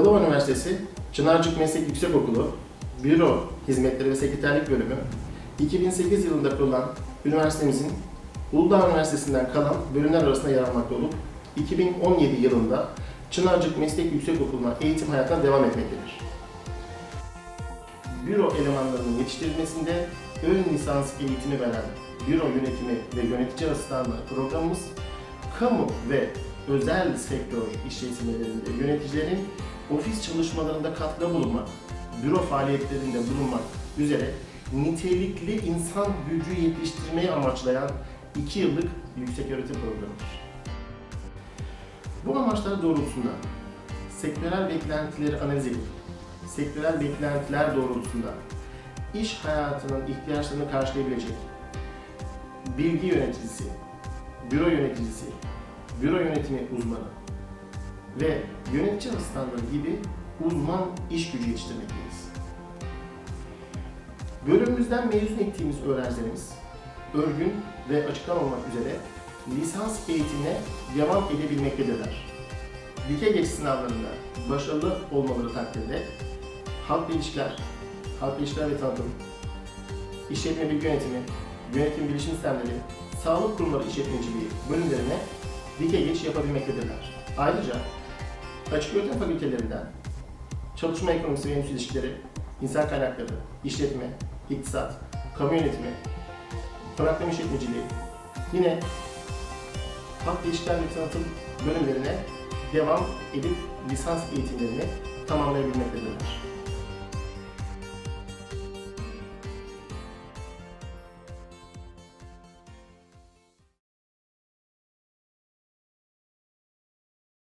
Üniversitesi, Çınarcık Meslek Yüksekokulu, Büro Hizmetleri ve Sekreterlik Bölümü, 2008 yılında kurulan üniversitemizin Uludağ Üniversitesi'nden kalan bölümler arasında yer almakta olup 2017 yılında Çınarcık Meslek Yüksekokulu'na eğitim hayatına devam etmektedir. Büro elemanlarının yetiştirilmesinde ön lisans eğitimi veren büro yönetimi ve yönetici asistanlığı programımız, kamu ve özel sektör işletmelerinde yöneticilerin ofis çalışmalarında katkıda bulunmak, büro faaliyetlerinde bulunmak üzere nitelikli insan gücü yetiştirmeyi amaçlayan 2 yıllık yüksek öğretim programıdır. Bu amaçlar doğrultusunda sektörel beklentileri analiz edip, sektörel beklentiler doğrultusunda iş hayatının ihtiyaçlarını karşılayabilecek bilgi yöneticisi, büro yöneticisi, büro yönetimi uzmanı ve yönetici asistanları gibi uzman iş gücü yetiştirmekteyiz. Bölümümüzden mezun ettiğimiz öğrencilerimiz örgün ve açıktan olmak üzere lisans eğitimine devam edebilmektedirler. Dike geç sınavlarında başarılı olmaları takdirde halk ilişkiler, halk ilişkiler ve tanıtım, işletme bilgi yönetimi, yönetim bilişim sistemleri, sağlık kurumları işletmeciliği bölümlerine dike geç yapabilmektedirler. Ayrıca açık öğretim fakültelerinden çalışma ekonomisi ve endüstri ilişkileri, insan kaynakları, işletme, iktisat, kamu yönetimi, konaklama işletmeciliği, yine halk ilişkiler ve tanıtım bölümlerine devam edip lisans eğitimlerini tamamlayabilmektedirler.